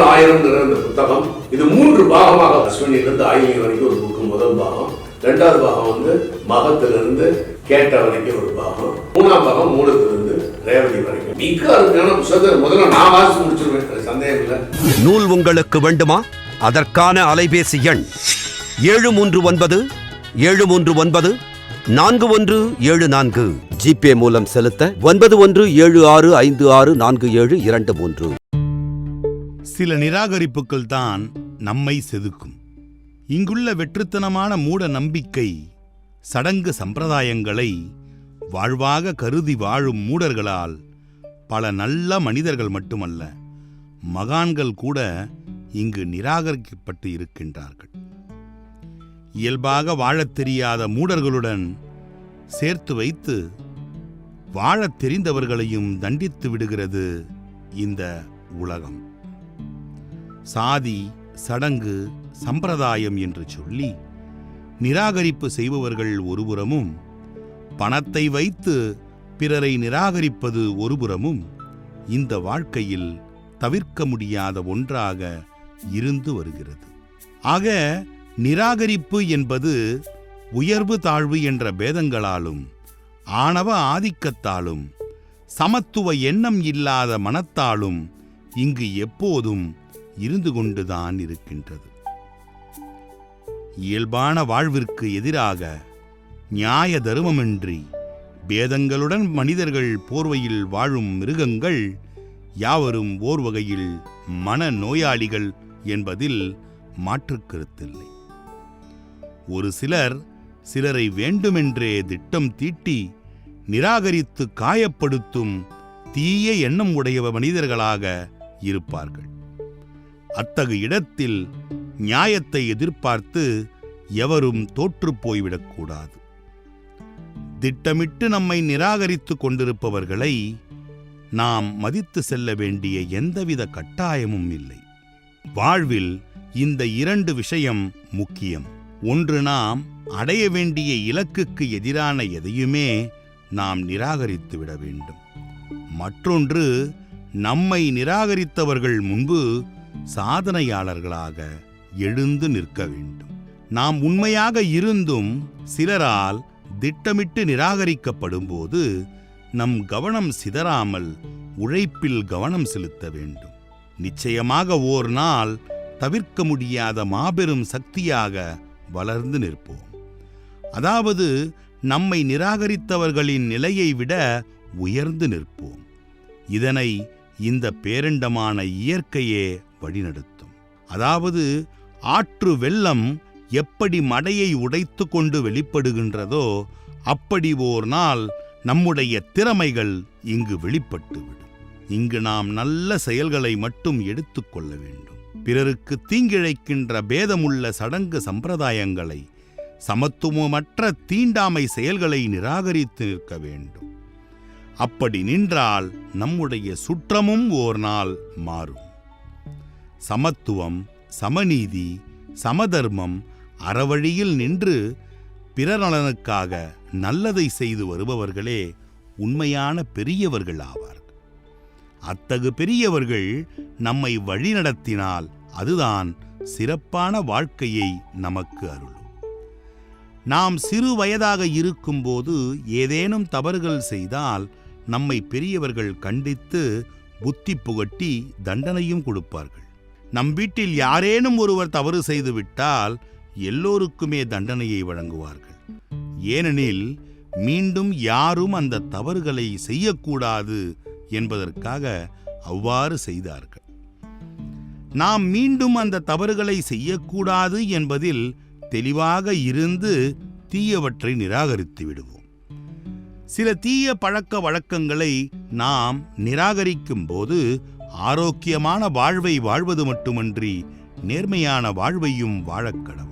ஒரு ஆயிரம் இந்த புத்தகம். இது மூன்று பாகமாக அஸ்வினியிலிருந்து ஆயிலி வரைக்கும் ஒரு புக்கு. முதல் பாகம். ரெண்டாவது பாகம் வந்து மகத்திலிருந்து கேட்ட வரைக்கும் ஒரு பாகம். மூணாம் பாகம் மூலத்திலிருந்து ரேவதி வரைக்கும். மிக அருமையான புத்தகத்தை முதல்ல நான் வாசிச்சு முடிச்சிருவேன். சந்தேகம் இல்லை. நூல் உங்களுக்கு வேண்டுமா? அதற்கான அலைபேசி எண் ஏழு மூன்று ஒன்பது ஏழு மூன்று ஒன்பது நான்கு ஒன்று ஏழு நான்கு. ஜிபே மூலம் செலுத்த ஒன்பது ஒன்று ஏழு ஆறு ஐந்து ஆறு நான்கு ஏழு இரண்டு மூன்று. சில நிராகரிப்புகள் தான் நம்மை செதுக்கும். இங்குள்ள வெற்றுத்தனமான மூட நம்பிக்கை சடங்கு சம்பிரதாயங்களை வாழ்வாக கருதி வாழும் மூடர்களால் பல நல்ல மனிதர்கள் மட்டுமல்ல மகான்கள் கூட இங்கு நிராகரிக்கப்பட்டு இருக்கின்றார்கள். இயல்பாக வாழத் தெரியாத மூடர்களுடன் சேர்த்து வைத்து வாழத் தெரிந்தவர்களையும் தண்டித்து விடுகிறது இந்த உலகம். சாதி சடங்கு சம்பிரதாயம் என்று சொல்லி நிராகரிப்பு செய்பவர்கள் ஒருபுறமும் பணத்தை வைத்து பிறரை நிராகரிப்பது ஒருபுறமும் இந்த வாழ்க்கையில் தவிர்க்க முடியாத ஒன்றாக இருந்து வருகிறது. ஆக நிராகரிப்பு என்பது உயர்வு தாழ்வு என்ற பேதங்களாலும் ஆணவ ஆதிக்கத்தாலும் சமத்துவ எண்ணம் இல்லாத மனத்தாலும் இங்கு எப்போதும் இருந்து கொண்டுதான் இருக்கின்றது. இயல்பான வாழ்விற்கு எதிராக நியாய தருமமின்றி பேதங்களுடன் மனிதர்கள் போர்வையில் வாழும் மிருகங்கள் யாவரும் ஓர் வகையில் மன நோயாளிகள் என்பதில் மாற்றுக்கருத்தில்லை ஒரு சிலர் சிலரை வேண்டுமென்றே திட்டம் தீட்டி நிராகரித்து காயப்படுத்தும் தீய எண்ணம் உடைய மனிதர்களாக இருப்பார்கள். அத்தகு இடத்தில் நியாயத்தை எதிர்பார்த்து எவரும் தோற்று போய்விடக்கூடாது. திட்டமிட்டு நம்மை நிராகரித்துக் கொண்டிருப்பவர்களை நாம் மதித்து செல்ல வேண்டிய எந்தவித கட்டாயமும் இல்லை. வாழ்வில் இந்த இரண்டு விஷயம் முக்கியம். ஒன்று நாம் அடைய வேண்டிய இலக்குக்கு எதிரான எதையுமே நாம் நிராகரித்து விட வேண்டும். மற்றொன்று நம்மை நிராகரித்தவர்கள் முன்பு சாதனையாளர்களாக எழுந்து நிற்க வேண்டும். நாம் உண்மையாக இருந்தும் சிலரால் திட்டமிட்டு நிராகரிக்கப்படும்போது நம் கவனம் சிதறாமல் உழைப்பில் கவனம் செலுத்த வேண்டும். நிச்சயமாக ஓர் நாள் தவிர்க்க முடியாத மாபெரும் சக்தியாக வளர்ந்து நிற்போம். அதாவது நம்மை நிராகரித்தவர்களின் நிலையை விட உயர்ந்து நிற்போம். இதனை இந்த பேரண்டமான இயற்கையே வழிநடத்தும். அதாவது ஆற்று வெள்ளம் எப்படி மடையை உடைத்து கொண்டு வெளிப்படுகின்றதோ அப்படி ஓர் நாள் நம்முடைய திறமைகள் இங்கு வெளிப்பட்டுவிடும். இங்கு நாம் நல்ல செயல்களை மட்டும் எடுத்துக்கொள்ள வேண்டும். பிறருக்கு தீங்கிழைக்கின்ற பேதமுள்ள சடங்கு சம்பிரதாயங்களை சமத்துவமற்ற தீண்டாமை செயல்களை நிராகரித்து நிற்க வேண்டும். அப்படி நின்றால் நம்முடைய சுற்றமும் ஓர் நாள் மாறும். சமத்துவம் சமநீதி சமதர்மம் அறவழியில் நின்று பிறர் நலனுக்காக நல்லதை செய்து வருபவர்களே உண்மையான பெரியவர்கள் ஆவார் அத்தகு பெரியவர்கள் நம்மை வழிநடத்தினால் அதுதான் சிறப்பான வாழ்க்கையை நமக்கு அருளும். நாம் சிறு வயதாக இருக்கும்போது ஏதேனும் தவறுகள் செய்தால் நம்மை பெரியவர்கள் கண்டித்து புத்தி புகட்டி தண்டனையும் கொடுப்பார்கள். நம் வீட்டில் யாரேனும் ஒருவர் தவறு செய்துவிட்டால் எல்லோருக்குமே தண்டனையை வழங்குவார்கள். ஏனெனில் மீண்டும் யாரும் அந்த தவறுகளை செய்யக்கூடாது என்பதற்காக அவ்வாறு செய்தார்கள். நாம் மீண்டும் அந்த தவறுகளை செய்யக்கூடாது என்பதில் தெளிவாக இருந்து தீயவற்றை நிராகரித்து விடுவோம். சில தீய பழக்க வழக்கங்களை நாம் நிராகரிக்கும் போது ஆரோக்கியமான வாழ்வை வாழ்வது மட்டுமன்றி நேர்மையான வாழ்வையும் வாழக்கடவோம்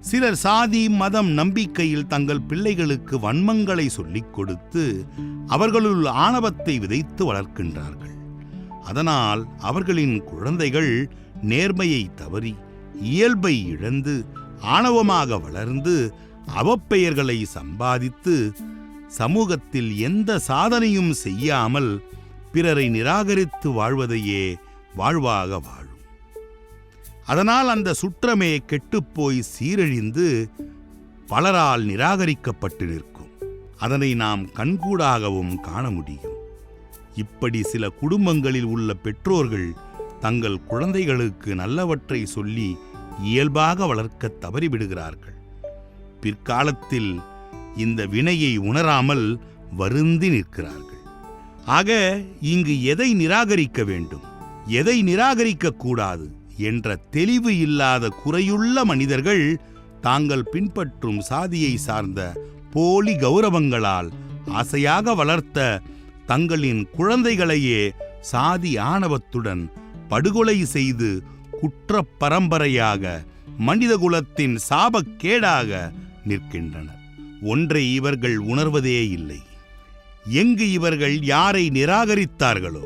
சிலர் சாதி மதம் நம்பிக்கையில் தங்கள் பிள்ளைகளுக்கு வன்மங்களை சொல்லிக் கொடுத்து அவர்களுள் ஆணவத்தை விதைத்து வளர்க்கின்றார்கள். அதனால் அவர்களின் குழந்தைகள் நேர்மையை தவறி இயல்பை இழந்து ஆணவமாக வளர்ந்து அவப்பெயர்களை சம்பாதித்து சமூகத்தில் எந்த சாதனையும் செய்யாமல் பிறரை நிராகரித்து வாழ்வதையே வாழ்வாக வாழும். அதனால் அந்த சுற்றமே கெட்டுப்போய் சீரழிந்து பலரால் நிராகரிக்கப்பட்டு நிற்கும். அதனை நாம் கண்கூடாகவும் காண முடியும். இப்படி சில குடும்பங்களில் உள்ள பெற்றோர்கள் தங்கள் குழந்தைகளுக்கு நல்லவற்றை சொல்லி இயல்பாக வளர்க்க தவறிவிடுகிறார்கள். பிற்காலத்தில் இந்த வினையை உணராமல் வருந்தி நிற்கிறார்கள். ஆக இங்கு எதை நிராகரிக்க வேண்டும்? எதை நிராகரிக்க கூடாது? என்ற தெளிவு இல்லாத குறையுள்ள மனிதர்கள் தாங்கள் பின்பற்றும் சாதியை சார்ந்த போலி கௌரவங்களால் ஆசையாக வளர்த்த தங்களின் குழந்தைகளையே சாதி ஆணவத்துடன் படுகொலை செய்து குற்ற பரம்பரையாக மனிதகுலத்தின் சாபக்கேடாக நிற்கின்றனர். ஒன்றை இவர்கள் உணர்வதே இல்லை. எங்கு இவர்கள் யாரை நிராகரித்தார்களோ?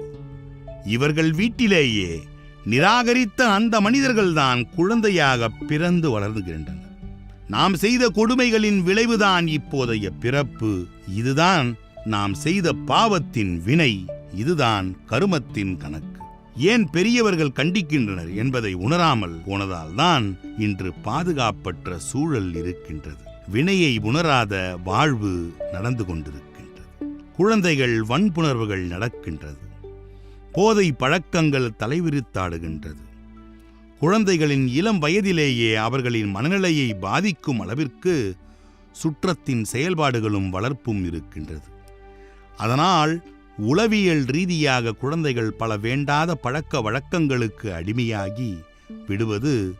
இவர்கள் வீட்டிலேயே நிராகரித்த அந்த மனிதர்கள்தான் குழந்தையாக பிறந்து வளர்ந்துகின்றனர். நாம் செய்த கொடுமைகளின் விளைவுதான் இப்போதைய பிறப்பு. இதுதான் நாம் செய்த பாவத்தின் வினை. இதுதான் கருமத்தின் கணக்கு. ஏன் பெரியவர்கள் கண்டிக்கின்றனர் என்பதை உணராமல் போனதால்தான் இன்று பாதுகாப்பற்ற சூழல் இருக்கின்றது. வினையை உணராத வாழ்வு நடந்து கொண்டிருக்கு. குழந்தைகள் வன்புணர்வுகள் நடக்கின்றது. போதை பழக்கங்கள் தலைவிரித்தாடுகின்றது. குழந்தைகளின் இளம் வயதிலேயே அவர்களின் மனநிலையை பாதிக்கும் அளவிற்கு சுற்றத்தின் செயல்பாடுகளும் வளர்ப்பும் இருக்கின்றது. அதனால் உளவியல் ரீதியாக குழந்தைகள் பல வேண்டாத பழக்க வழக்கங்களுக்கு அடிமையாகி விடுவது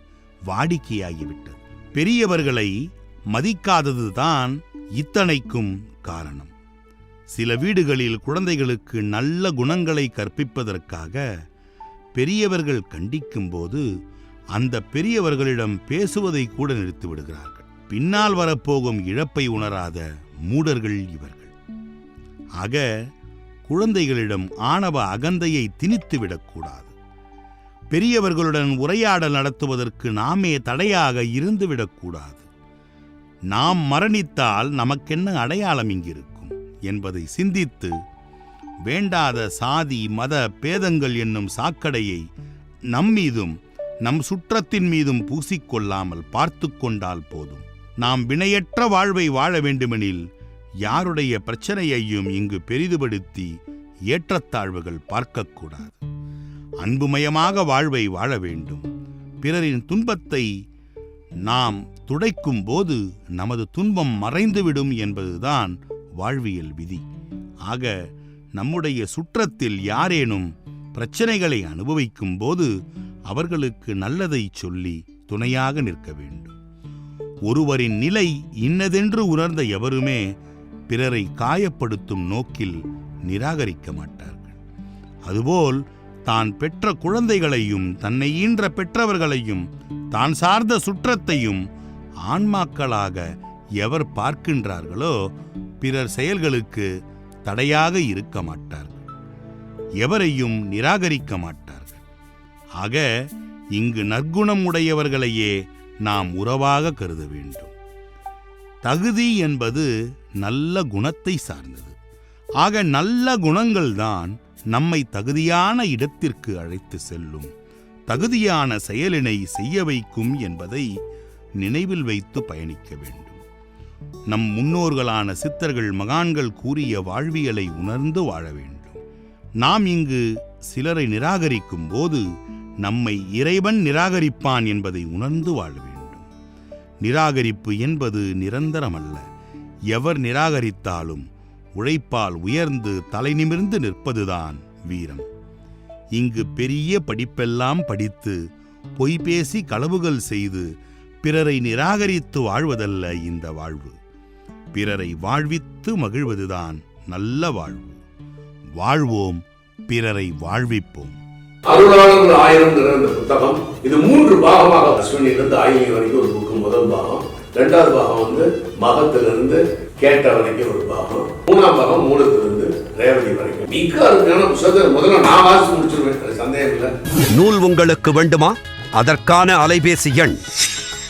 வாடிக்கையாகிவிட்டது. பெரியவர்களை மதிக்காததுதான் இத்தனைக்கும் காரணம். சில வீடுகளில் குழந்தைகளுக்கு நல்ல குணங்களை கற்பிப்பதற்காக பெரியவர்கள் கண்டிக்கும்போது அந்த பெரியவர்களிடம் பேசுவதை கூட நிறுத்திவிடுகிறார்கள் பின்னால் வரப்போகும் இழப்பை உணராத மூடர்கள் இவர்கள். ஆக குழந்தைகளிடம் ஆணவ அகந்தையை திணித்து விடக்கூடாது. பெரியவர்களுடன் உரையாடல் நடத்துவதற்கு நாமே தடையாக இருந்துவிடக்கூடாது நாம் மரணித்தால் நமக்கென்ன அடையாளம் இங்கிருக்கும் என்பதை சிந்தித்து வேண்டாத சாதி மத பேதங்கள் என்னும் சாக்கடையை நம்மீதும் நம் சுற்றத்தின் மீதும் பூசிக்கொள்ளாமல் பார்த்து கொண்டால் போதும். நாம் வினையற்ற வாழ்வை வாழ வேண்டுமெனில் யாருடைய பிரச்சனையையும் இங்கு பெரிதுபடுத்தி ஏற்றத்தாழ்வுகள் பார்க்கக்கூடாது. அன்புமயமாக வாழ்வை வாழ வேண்டும். பிறரின் துன்பத்தை நாம் துடைக்கும் போது நமது துன்பம் மறைந்துவிடும் என்பதுதான் வாழ்வியல் விதி. ஆக நம்முடைய சுற்றத்தில் யாரேனும் பிரச்சனைகளை அனுபவிக்கும் போது அவர்களுக்கு நல்லதை சொல்லி துணையாக நிற்க வேண்டும். ஒருவரின் நிலை இன்னதென்று உணர்ந்த எவருமே பிறரை காயப்படுத்தும் நோக்கில் நிராகரிக்க மாட்டார்கள். அதுபோல் தான் பெற்ற குழந்தைகளையும் தன்னை ஈன்ற பெற்றவர்களையும் தான் சார்ந்த சுற்றத்தையும் ஆன்மாக்களாக எவர் பார்க்கின்றார்களோ பிறர் செயல்களுக்கு தடையாக இருக்க மாட்டார்கள். எவரையும் நிராகரிக்க மாட்டார்கள். ஆக இங்கு நற்குணம் உடையவர்களையே நாம் உறவாக கருத வேண்டும். தகுதி என்பது நல்ல குணத்தை சார்ந்தது. ஆக நல்ல குணங்கள்தான் நம்மை தகுதியான இடத்திற்கு அழைத்து செல்லும் தகுதியான செயலினை செய்ய வைக்கும் என்பதை நினைவில் வைத்து பயணிக்க வேண்டும். நம் முன்னோர்களான சித்தர்கள் மகான்கள் கூறிய வாழ்வியலை உணர்ந்து வாழ வேண்டும். நாம் இங்கு சிலரை நிராகரிக்கும் போது நம்மை இறைவன் நிராகரிப்பான் என்பதை உணர்ந்து வாழ வேண்டும். நிராகரிப்பு என்பது நிரந்தரமல்ல. எவர் நிராகரித்தாலும் உழைப்பால் உயர்ந்து தலை நிமிர்ந்து நிற்பதுதான் வீரம். இங்கு பெரிய படிப்பெல்லாம் படித்து பொய் பேசி களவுகள் செய்து பிறரை நிராகரித்து வாழ்வதல்ல இந்த வாழ்வு. பிறரை வாழ்வித்து மகிழ்வதுதான் நல்ல வாழ்வு. வாழ்வோம் பிறரை வாழ்விப்போம். அருளாளர்கள் ஆயிரம்ங்கிற இந்த புத்தகம். இது மூன்று பாகமாக அஸ்வினிலிருந்து ஆயிலி வரைக்கும் ஒரு புக்கு. முதல் பாகம். ரெண்டாவது பாகம் வந்து மகத்திலிருந்து கேட்ட வரைக்கும் ஒரு பாகம். மூணாம் பாகம் மூலத்திலிருந்து ரேவதி வரைக்கும். மிக அருமையான புத்தகத்தை முதல்ல நான் வாசிச்சு முடிச்சிருவேன். சந்தேகம் இல்லை. நூல் உங்களுக்கு வேண்டுமா? அதற்கான அலைபேசி எண்